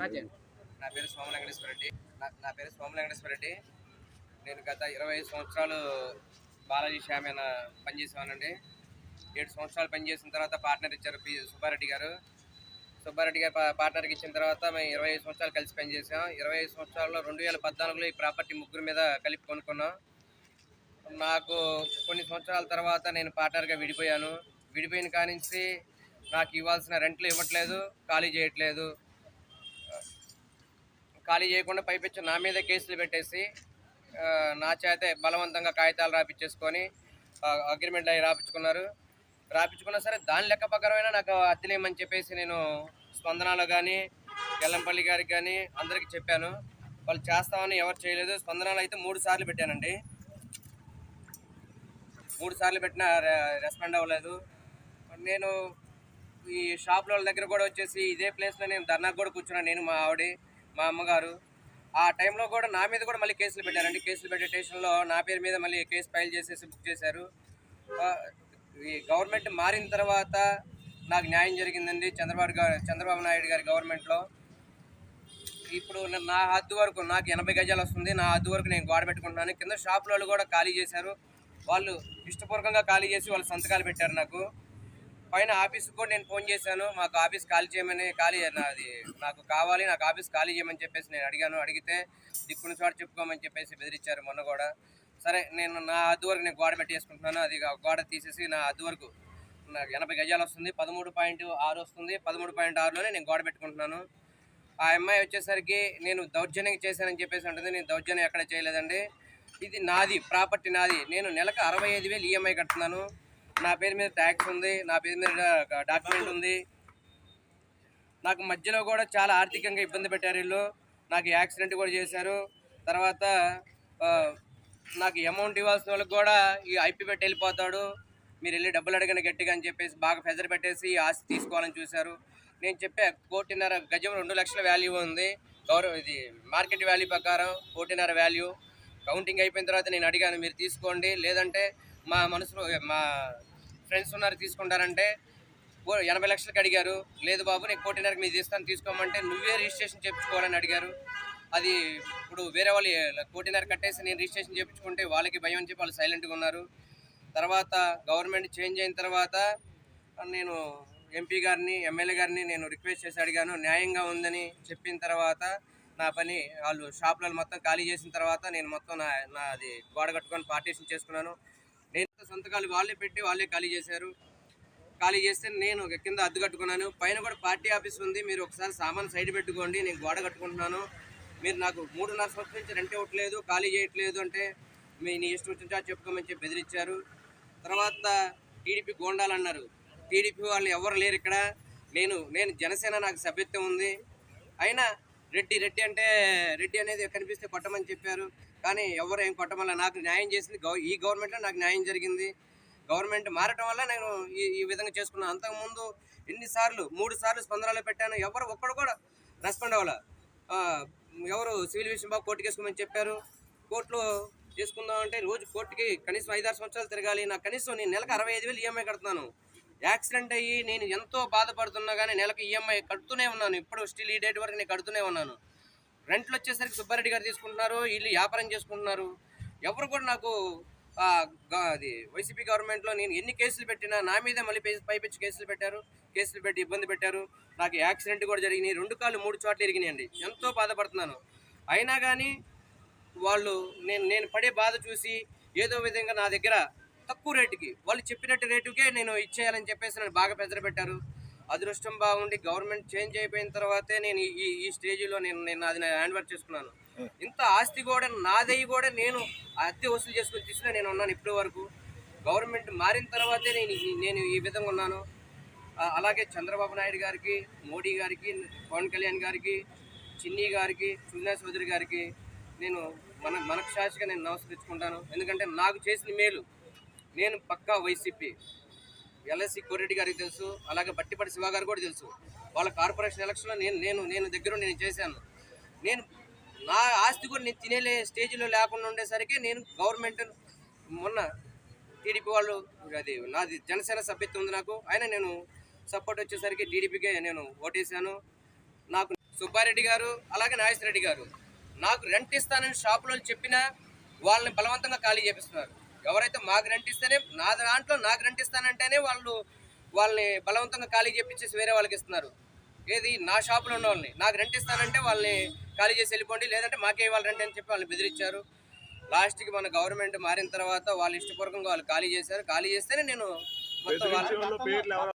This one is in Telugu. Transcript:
నా పేరు స్వామి వెంకటేశ్వర రెడ్డి. నా పేరు స్వామి వెంకటేశ్వర రెడ్డి. నేను గత ఇరవై సంవత్సరాలు బాలాజీ శ్యామ్ అయిన పనిచేసేవానండి. ఏడు సంవత్సరాలు పనిచేసిన తర్వాత పార్ట్నర్ ఇచ్చారు పి సుబ్బారెడ్డి గారు. సుబ్బారెడ్డి గారు పార్ట్నర్కి ఇచ్చిన తర్వాత మేము ఇరవై ఐదు సంవత్సరాలు కలిసి పనిచేసాం. ఇరవై ఐదు సంవత్సరాల్లో రెండు వేల పద్నాలుగులో ఈ ప్రాపర్టీ ముగ్గురు మీద కలిపి కొనుక్కున్నాం. నాకు కొన్ని సంవత్సరాల తర్వాత నేను పార్ట్నర్గా విడిపోయాను. విడిపోయిన కానించి నాకు ఇవ్వాల్సిన రెంట్లు ఇవ్వట్లేదు ఖాళీ చేయట్లేదు. ఖాళీ చేయకుండా పైపెచ్చు నా మీద కేసులు పెట్టేసి నా చేతే బలవంతంగా కాగితాలు రాపిచ్చేసుకొని అగ్రిమెంట్ అవి రాపించుకున్నారు రాపించుకున్నా సరే దాని లెక్క ప్రకారమైన నాకు అద్దెలేమని చెప్పేసి నేను స్పందనలో కానీ ఎల్లంపల్లి గారికి కానీ అందరికీ చెప్పాను. వాళ్ళు చేస్తామని ఎవరు చేయలేదు. స్పందనాలు అయితే మూడు సార్లు పెట్టానండి. మూడు సార్లు పెట్టినా రె- రెస్పాండ్ అవ్వలేదు. నేను ఈ షాప్లో వాళ్ళ దగ్గర కూడా వచ్చేసి ఇదే ప్లేస్లో నేను ధర్నాకు కూడా కూర్చున్నాను. నేను మా ఆవిడ. మా అమ్మగారు. ఆ టైంలో కూడా నా మీద కూడా మళ్ళీ కేసులు పెట్టారండి. కేసులు పెట్టే స్టేషన్లో నా పేరు మీద మళ్ళీ కేసు ఫైల్ చేసేసి బుక్ చేశారు. ఈ గవర్నమెంట్ మారిన తర్వాత నాకు న్యాయం జరిగిందండి చంద్రబాబు గారు చంద్రబాబు నాయుడు గారి గవర్నమెంట్లో. ఇప్పుడు నా- నా హద్దు వరకు నాకు ఎనభై గజాలు వస్తుంది. నా హద్దు వరకు నేను గోడ పెట్టుకుంటున్నాను. కింద షాపుల వాళ్ళు కూడా ఖాళీ చేశారు. వాళ్ళు ఇష్టపూర్వకంగా ఖాళీ చేసి వాళ్ళు సంతకాలు పెట్టారు నాకు. పైన ఆఫీస్కి కూడా నేను ఫోన్ చేశాను. మాకు ఆఫీస్ ఖాళీ చేయమని ఖాళీ నాది నాకు కావాలి నాకు ఆఫీస్ ఖాళీ చేయమని చెప్పేసి నేను అడిగాను. అడిగితే దిక్కుని చోట చెప్పుకోమని చెప్పేసి బెదిరించారు మొన్న కూడా. సరే నేను నా అద్దు వరకు నేను గోడ పెట్టేసుకుంటున్నాను అది గోడ తీసేసి నా అద్దు వరకు నాకు ఎనభై గజాలు వస్తుంది. పదమూడు పాయింట్ ఆరు వస్తుంది. పదమూడు పాయింట్ ఆరులోనే నేను గోడ పెట్టుకుంటున్నాను. ఆ అమ్మాయి వచ్చేసరికి నేను దౌర్జన్యం చేశానని చెప్పేసి ఉంటుంది నేను దౌర్జన్యం ఎక్కడ చేయలేదండి. ఇది నాది ప్రాపర్టీ నాది. నేను నెలకు అరవై ఐదు వేలు ఈఎంఐ కడుతున్నాను. నా పేరు మీద ట్యాక్స్ ఉంది నా పేరు మీద డాక్యుమెంట్ ఉంది. నాకు మధ్యలో కూడా చాలా ఆర్థికంగా ఇబ్బంది పెట్టారు వీళ్ళు. నాకు యాక్సిడెంట్ కూడా చేశారు. తర్వాత నాకు అమౌంట్ ఇవ్వాల్సిన వాళ్ళకి కూడా ఈ ఐపీ పెట్టి వెళ్ళిపోతాడు. మీరు వెళ్ళి డబ్బులు అడగండి గట్టిగా అని చెప్పేసి బాగా ఫెజర్ పెట్టేసి ఆస్తి తీసుకోవాలని చూశారు. నేను చెప్పే కోటిన్నర గజం రెండు లక్షల వాల్యూ ఉంది. గౌరవ ఇది మార్కెట్ వాల్యూ ప్రకారం కోటిన్నర వాల్యూ కౌంటింగ్ అయిపోయిన తర్వాత నేను అడిగాను మీరు తీసుకోండి. లేదంటే మా మనసులో మా ఫ్రెండ్స్ ఉన్నారు తీసుకుంటారంటే ఓ ఎనభై లక్షలకు అడిగారు లేదు బాబు నేను కోటిన్నరకు మీరు తీస్తాను తీసుకోమంటే నువ్వే రిజిస్ట్రేషన్ చేయించుకోవాలని అడిగారు. అది ఇప్పుడు వేరే వాళ్ళు కోటిన్నర కట్టేసి నేను రిజిస్ట్రేషన్ చేయించుకుంటే వాళ్ళకి భయం అని చెప్పి వాళ్ళు సైలెంట్గా ఉన్నారు. తర్వాత గవర్నమెంట్ చేంజ్ అయిన తర్వాత నేను ఎంపీ గారిని ఎమ్మెల్యే గారిని నేను రిక్వెస్ట్ చేసి అడిగాను. న్యాయంగా ఉందని చెప్పిన తర్వాత నా పని వాళ్ళు షాపులను మొత్తం ఖాళీ చేసిన తర్వాత నేను మొత్తం నా నాది గోడ కట్టుకొని పార్టీషన్ చేసుకున్నాను. సంతకాలు వాళ్ళే పెట్టి వాళ్ళే ఖాళీ చేశారు. ఖాళీ చేస్తే నేను కింద అద్దె కట్టుకున్నాను. పైన కూడా పార్టీ ఆఫీస్ ఉంది. మీరు ఒకసారి సామాన్ సైడ్ పెట్టుకోండి. నేను గోడ కట్టుకుంటున్నాను. మీరు నాకు మూడున్నర సంవత్సరం నుంచి రెంట్ ఇవ్వట్లేదు ఖాళీ చేయట్లేదు అంటే మీ నీ ఇష్టం వచ్చిన చెప్పుకోమని చెప్పి బెదిరించారు. తర్వాత టీడీపీ గోండాలు అన్నారు. టీడీపీ వాళ్ళు ఎవరు లేరు ఇక్కడ. నేను నేను జనసేన నాకు సభ్యత్వం ఉంది. అయినా రెడ్డి రెడ్డి అంటే రెడ్డి అనేది కనిపిస్తే కొట్టమని చెప్పారు. కానీ ఎవరు ఏం కొట్టమల్ల నాకు న్యాయం చేసింది? గవ ఈ గవర్నమెంట్లో నాకు న్యాయం జరిగింది. గవర్నమెంట్ మారటం వల్ల నేను ఈ ఈ విధంగా చేసుకున్నాను అంతకుముందు ఎన్నిసార్లు మూడు సార్లు స్పందనలో పెట్టాను. ఎవరు ఒక్కడు కూడా రెస్పాండ్ అవ్వాల. ఎవరు సివిల్ విషయం బాబు కోర్టు వేసుకోమని చెప్పారు. కోర్టులో చేసుకుందాం అంటే రోజు కోర్టుకి కనీసం ఐదారు సంవత్సరాలు తిరగాలి. నాకు కనీసం నేను నెలకు అరవై ఐదు వేలు ఈఎంఐ కడుతున్నాను. యాక్సిడెంట్ అయ్యి నేను ఎంతో బాధపడుతున్నా కానీ నెలకు ఈఎంఐ కడుతూనే ఉన్నాను. ఇప్పుడు స్టిల్ ఈ డేట్ వరకు నేను కడుతూనే ఉన్నాను. రెంట్లు వచ్చేసరికి సుబ్బారెడ్డి గారు తీసుకుంటున్నారు వీళ్ళు వ్యాపారం చేసుకుంటున్నారు. ఎవరు కూడా నాకు అది వైసీపీ గవర్నమెంట్లో నేను ఎన్ని కేసులు పెట్టినా నా మీదే మళ్ళీ పై- పైపెచ్చి కేసులు పెట్టారు కేసులు పెట్టి ఇబ్బంది పెట్టారు. నాకు యాక్సిడెంట్ కూడా జరిగినాయి రెండు కాళ్ళు మూడు చోట్ల ఇరిగినాయండి. ఎంతో బాధపడుతున్నాను. అయినా కానీ వాళ్ళు నేను నేను పడే బాధ చూసి ఏదో విధంగా నా దగ్గర తక్కువ రేటుకి వాళ్ళు చెప్పినట్టు రేటుకే నేను ఇచ్చేయాలని చెప్పేసి నన్ను బాగా పెద్దలు పెట్టారు. అదృష్టం బాగుండి గవర్నమెంట్ చేంజ్ అయిపోయిన తర్వాతే నేను ఈ ఈ స్టేజ్లో నేను నేను అది హ్యాండ్ వర్క్ చేసుకున్నాను. ఇంత ఆస్తి కూడా నాదయ్యి కూడా నేను అద్దె వసూలు చేసుకుని తీసుకుని నేను ఉన్నాను ఇప్పటి వరకు. గవర్నమెంట్ మారిన తర్వాతే నేను నేను ఈ విధంగా ఉన్నాను. అలాగే చంద్రబాబు నాయుడు గారికి మోడీ గారికి పవన్ కళ్యాణ్ గారికి చిన్ని గారికి సుజనా చౌదరి గారికి నేను మన మనక్షాషిగా నేను నమస్కరించుకుంటాను. ఎందుకంటే నాకు చేసిన మేలు. నేను పక్కా వైసీపీ. ఎల్ఎస్సి కోరెడ్డి గారికి తెలుసు అలాగే బట్టిపడి శివ గారు కూడా తెలుసు. వాళ్ళ కార్పొరేషన్ ఎలక్షన్లో నేను నేను నేను దగ్గర నేను చేశాను. నేను నా ఆస్తి కూడా నేను తినేలే స్టేజ్లో లేకుండా ఉండేసరికి నేను గవర్నమెంట్ మొన్న టీడీపీ వాళ్ళు అది నాది జనసేన సభ్యత్వం ఉంది నాకు. ఆయన నేను సపోర్ట్ వచ్చేసరికి టీడీపీకే నేను ఓటేశాను. నాకు సుబ్బారెడ్డి గారు అలాగే నాగేశ్వరెడ్డి గారు నాకు రెంట్ ఇస్తానని షాపులో చెప్పినా వాళ్ళని బలవంతంగా ఖాళీ చేపిస్తున్నారు. ఎవరైతే మాకు రెంట్ ఇస్తేనే నా దాంట్లో నాకు రెంట్ ఇస్తానంటేనే వాళ్ళు వాళ్ళని బలవంతంగా ఖాళీ చేపించేసి వేరే వాళ్ళకి ఇస్తున్నారు. ఏది? నా షాపులో ఉన్న వాళ్ళని. నాకు రెంట్ ఇస్తానంటే వాళ్ళని ఖాళీ చేసి వెళ్ళిపోండి. లేదంటే మాకే ఇవ్వాలి రెంట్ అని చెప్పి వాళ్ళని బెదిరించారు. లాస్ట్కి మన గవర్నమెంట్ మారిన తర్వాత వాళ్ళు ఇష్టపూర్వకంగా వాళ్ళు ఖాళీ చేశారు. ఖాళీ చేస్తేనే నేను మొత్తం వాళ్ళ